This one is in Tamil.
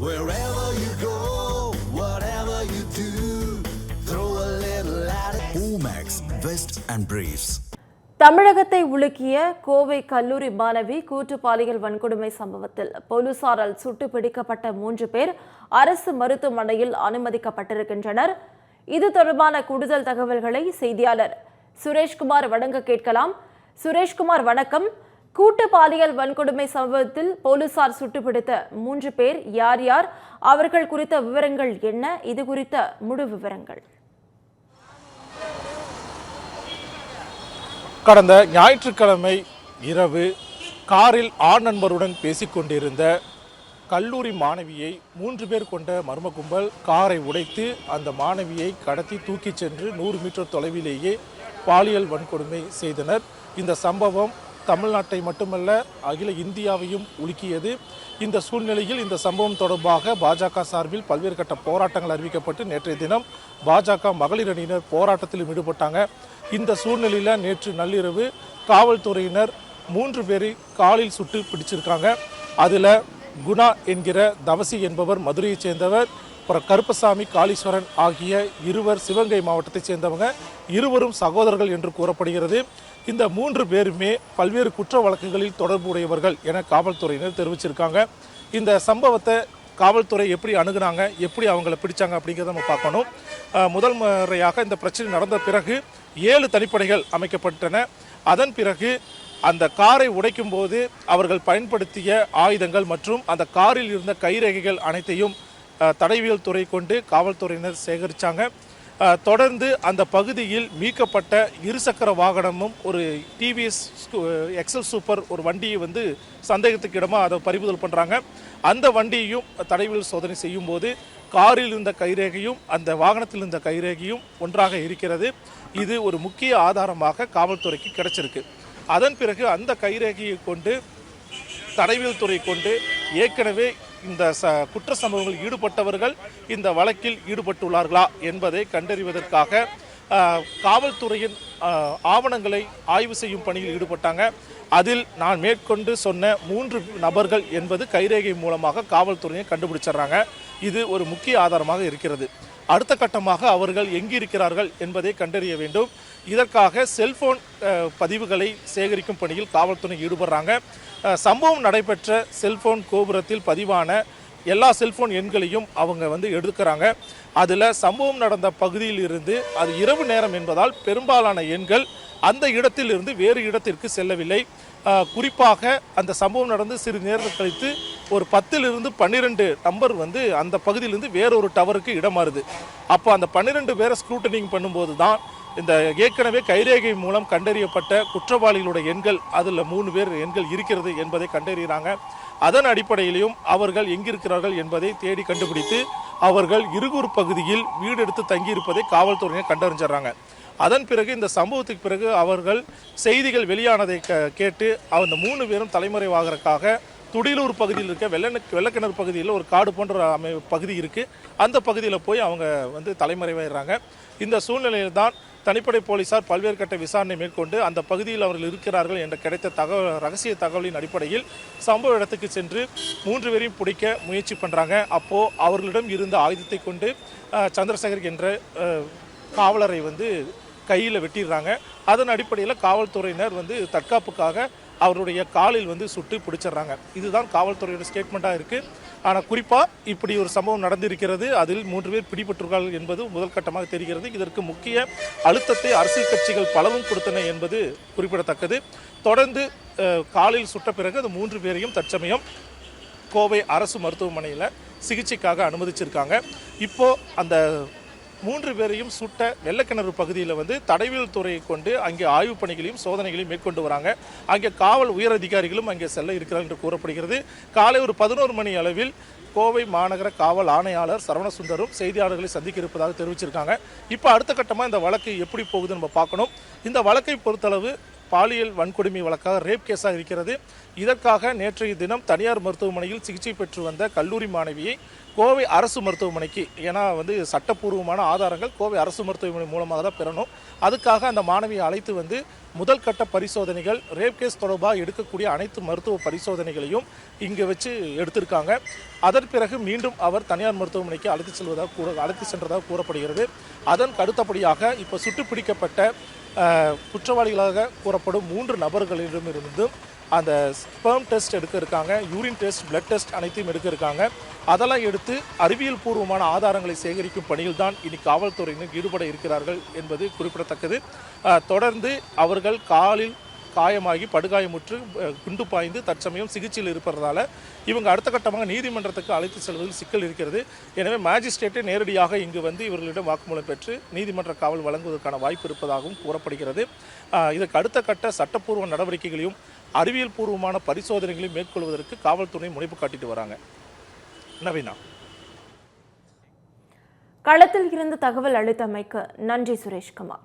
Wherever you go, whatever you do, throw a little at it. Omax, Vest and Briefs. தமிழகத்தை உலுக்கிய கோவை கல்லூரி மாணவி கூட்டு பாலியல் வன்கொடுமை சம்பவத்தில் போலீசாரால் சுட்டு பிடிக்கப்பட்ட மூன்று பேர் அரசு மருத்துவமனையில் அனுமதிக்கப்பட்டிருக்கின்றனர் இது தொடர்பான கூடுதல் தகவல்களை செய்தியாளர் சுரேஷ்குமார் வழங்க கேட்கலாம் சுரேஷ்குமார் வணக்கம் கூட்டு பாலியல் வன்கொடுமை சம்பவத்தில் போலீசார் சுட்டுப்பிடித்த மூன்று பேர் யார் யார்? அவர்கள் குறித்த விவரங்கள் என்ன? இது குறித்த முழு விவரங்கள். கடந்த ஞாயிற்றுக்கிழமை இரவு காரில் ஆண் நண்பருடன் பேசிக்கொண்டிருந்த கல்லூரி மாணவியை மூன்று பேர் கொண்ட மர்ம கும்பல் காரை உடைத்து அந்த மாணவியை கடத்தி தூக்கிச் சென்று நூறு மீட்டர் தொலைவிலேயே பாலியல் வன்கொடுமை செய்தனர். இந்த சம்பவம் தமிழ்நாட்டை மட்டுமல்ல அகில இந்தியாவையும் உலுக்கியது. இந்த சூழ்நிலையில் இந்த சம்பவம் தொடர்பாக பாஜக சார்பில் பல்வேறு கட்ட போராட்டங்கள் அறிவிக்கப்பட்டு நேற்றைய தினம் பாஜக மகளிர் அணியினர் போராட்டத்திலும் ஈடுபட்டாங்க. இந்த சூழ்நிலையில் நேற்று நள்ளிரவு காவல்துறையினர் மூன்று பேரை காலில் சுட்டு பிடிச்சிருக்காங்க. அதில் குணா என்கிற தவசி என்பவர் மதுரையைச் சேர்ந்தவர் அப்புறம் கருப்பசாமி காளீஸ்வரன் ஆகிய இருவர் சிவகங்கை மாவட்டத்தைச் சேர்ந்தவங்க இருவரும் சகோதரர்கள் என்று கூறப்படுகிறது. இந்த மூன்று பேருமே பல்வேறு குற்ற வழக்குகளில் தொடர்புடையவர்கள் என காவல்துறையினர் தெரிவிச்சிருக்காங்க. இந்த சம்பவத்தை காவல்துறை எப்படி அணுகுனாங்க எப்படி அவங்கள பிடிச்சாங்க அப்படிங்கிறத நம்ம பார்க்கணும். முதல் முறையாக இந்த பிரச்சனை நடந்த பிறகு ஏழு தனிப்படைகள் அமைக்கப்பட்டன. அதன் பிறகு அந்த காரை உடைக்கும் போது அவர்கள் பயன்படுத்திய ஆயுதங்கள் மற்றும் அந்த காரில் இருந்த கைரேகைகள் அனைத்தையும் தடைவியல் துறை கொண்டு காவல்துறையினர் சேகரித்தாங்க தொடர்ந்து அந்த பகுதியில் மீட்கப்பட்ட இருசக்கர வாகனமும் ஒரு டிவிஎஸ் எக்ஸல் சூப்பர் ஒரு வண்டியை வந்து சந்தேகத்துக்கு இடமாக அதை பறிமுதல் பண்ணுறாங்க அந்த வண்டியையும் தடைவியல் சோதனை செய்யும் போது காரில் இருந்த கைரேகையும் அந்த வாகனத்தில் இருந்த கைரேகையும் ஒன்றாக இருக்கிறது. இது ஒரு முக்கிய ஆதாரமாக காவல்துறைக்கு கிடைச்சிருக்கு. அதன் பிறகு அந்த கைரேகையை கொண்டு தடைவியல் துறை கொண்டு ஏற்கனவே இந்த ச குற்ற சம்பவங்களில் ஈடுபட்டவர்கள் இந்த வழக்கில் ஈடுபட்டுள்ளார்களா என்பதை கண்டறிவதற்காக காவல்துறையின் ஆவணங்களை ஆய்வு செய்யும் பணியில் ஈடுபட்டாங்க. அதில் நான் மேற்கொண்டு சொன்ன மூன்று நபர்கள் என்பது கைரேகை மூலமாக காவல்துறையை கண்டுபிடிச்சிடுறாங்க. இது ஒரு முக்கிய ஆதாரமாக இருக்கிறது. அடுத்த கட்டமாக அவர்கள் எங்கிருக்கிறார்கள் என்பதை கண்டறிய வேண்டும். இதற்காக செல்போன் பதிவுகளை சேகரிக்கும் பணியில் காவல்துறை ஈடுபடுறாங்க. சம்பவம் நடைபெற்ற செல்போன் கோபுரத்தில் பதிவான எல்லா செல்போன் எண்களையும் அவங்க வந்து எடுக்கிறாங்க அதில் சம்பவம் நடந்த பகுதியில் இருந்து அது இரவு நேரம் என்பதால் பெரும்பாலான எண்கள் அந்த இடத்தில் இருந்து வேறு இடத்திற்கு செல்லவில்லை. குறிப்பாக அந்த சம்பவம் நடந்து சிறிது நேரம் கழித்து ஒரு பத்திலிருந்து பன்னிரெண்டு நம்பர் வந்து அந்த பகுதியிலிருந்து வேறொரு டவருக்கு இடமாறுது. அப்போ அந்த பன்னிரெண்டு பேரை ஸ்க்ரூட்டனிங் பண்ணும்போது தான் இந்த ஏற்கனவே கைரேகை மூலம் கண்டறியப்பட்ட குற்றவாளிகளுடைய எண்கள் அதில் மூணு பேர் எண்கள் இருக்கிறது என்பதை கண்டறிகிறாங்க. அதன் அடிப்படையிலையும் அவர்கள் எங்கிருக்கிறார்கள் என்பதை தேடி கண்டுபிடித்து அவர்கள் இருகூர் பகுதியில் வீடு எடுத்து தங்கியிருப்பதை காவல்துறையினர் கண்டறிஞ்சிடறாங்க. அதன் பிறகு இந்த சம்பவத்துக்கு பிறகு அவர்கள் செய்திகள் வெளியானதை க- கேட்டு அந்த மூணு பேரும் தலைமறைவாகிறதுக்காக துடிலூர் பகுதியில் இருக்க வெள்ளன வெள்ளக்கிணறு பகுதியில் ஒரு காடு போன்ற அமை பகுதி இருக்குது அந்த பகுதியில் போய் அவங்க வந்து தலைமறைவாயிடுறாங்க. இந்த சூழ்நிலையில் தான் தனிப்படை போலீசார் பல்வேறு கட்ட விசாரணை மேற்கொண்டு அந்த பகுதியில் அவர்கள் இருக்கிறார்கள் என்ற கிடைத்த தகவல் ரகசிய தகவலின் அடிப்படையில் சம்பவ இடத்துக்கு சென்று மூன்று பேரையும் பிடிக்க முயற்சி பண்ணுறாங்க அப்போது அவர்களிடம் இருந்த ஆயுதத்தை கொண்டு சந்திரசேகர் என்ற காவலரை வந்து கையில் வெட்டிடுறாங்க. அதன் அடிப்படையில் காவல்துறையினர் வந்து தற்காப்புக்காக அவருடைய காலில் வந்து சுட்டு பிடிச்சிடுறாங்க. இதுதான் காவல்துறையோட ஸ்டேட்மெண்ட்டாக இருக்குது ஆனால் குறிப்பாக இப்படி ஒரு சம்பவம் நடந்திருக்கிறது. அதில் மூன்று பேர் பிடிபட்டிருக்கார்கள் என்பது முதல் கட்டமாக தெரிகிறது. இதற்கு முக்கிய அழுத்தத்தை அரசியல் கட்சிகள் பலவும் கொடுத்தன என்பது குறிப்பிடத்தக்கது. தொடர்ந்து காலில் சுட்ட பிறகு அது மூன்று பேரையும் தற்சமயம் கோவை அரசு மருத்துவமனையில் சிகிச்சைக்காக அனுமதிச்சிருக்காங்க. இப்போ அந்த மூன்று பேரையும் சுட்ட வெள்ளக்கிணறு பகுதியில் வந்து தடவியல் துறையை கொண்டு அங்கே ஆய்வுப் பணிகளையும் சோதனைகளையும் மேற்கொண்டு வராங்க. அங்கே காவல் உயர் அதிகாரிகளும் அங்கே செல்ல இருக்கிறார் என்று கூறப்படுகிறது. காலை ஒரு பதினோரு மணி அளவில் கோவை மாநகர காவல் ஆணையாளர் சரவணசுந்தரும் செய்தியாளர்களை சந்திக்க இருப்பதாக தெரிவிச்சிருக்காங்க. இப்போ அடுத்த கட்டமாக இந்த வழக்கு எப்படி போகுதுன்னு நம்ம பார்க்கணும். இந்த வழக்கை பொறுத்தளவு பாலியல் வன்கொடுமை வழக்காக ரேப் கேஸாக இருக்கிறது. இதற்காக நேற்றைய தினம் தனியார் மருத்துவமனையில் சிகிச்சை பெற்று வந்த கல்லூரி மாணவியை கோவை அரசு மருத்துவமனைக்கு ஏன்னா வந்து சட்டப்பூர்வமான ஆதாரங்கள் கோவை அரசு மருத்துவமனை மூலமாக தான் பெறணும். அதுக்காக அந்த மாணவியை அழைத்து வந்து முதல் கட்ட பரிசோதனைகள் ரேப் கேஸ் தொடர்பாக எடுக்கக்கூடிய அனைத்து மருத்துவ பரிசோதனைகளையும் இங்கே வச்சு எடுத்திருக்காங்க. அதன் பிறகு மீண்டும் அவர் தனியார் மருத்துவமனைக்கு அழைத்து செல்வதாக கூற அழைத்து சென்றதாக கூறப்படுகிறது. அதன் அடுத்தபடியாக இப்போ சுட்டுப்பிடிக்கப்பட்ட பிடிக்கப்பட்ட குற்றவாளிகளாக கூறப்படும் மூன்று நபர்களிடமிருந்து அந்த ஸ்பெர்ம் டெஸ்ட் எடுக்க இருக்காங்க யூரின் டெஸ்ட் பிளட் டெஸ்ட் அனைத்தையும் எடுக்க இருக்காங்க. அதெல்லாம் எடுத்து அறிவியல் பூர்வமான ஆதாரங்களை சேகரிக்கும் பணியில் தான் இனி காவல்துறையினர் ஈடுபட இருக்கிறார்கள் என்பது குறிப்பிடத்தக்கது. தொடர்ந்து அவர்கள் காலில் காயமாகி படுகாயமுற்று குண்டு பாய்ந்து தற்சமயம் சிகிச்சையில் இருப்பதால இவங்க அடுத்த கட்டமாக நீதிமன்றத்துக்கு அழைத்து செல்வதில் சிக்கல் இருக்கிறது. எனவே மேஜிஸ்ட்ரேட்டே நேரடியாக இங்கு வந்து இவர்களிடம் வாக்குமூலம் பெற்று நீதிமன்ற காவல் வழங்குவதற்கான வாய்ப்பு இருப்பதாகவும் கூறப்படுகிறது. இதற்கு அடுத்த கட்ட சட்டப்பூர்வ நடவடிக்கைகளையும் அறிவியல் பூர்வமான பரிசோதனைகளையும் மேற்கொள்வதற்கு காவல்துறை முனைப்பு காட்டிட்டு வராங்க. நவீனா. களத்தில் இருந்து தகவல் அளித்தமைக்கு நன்றி சுரேஷ்குமார்.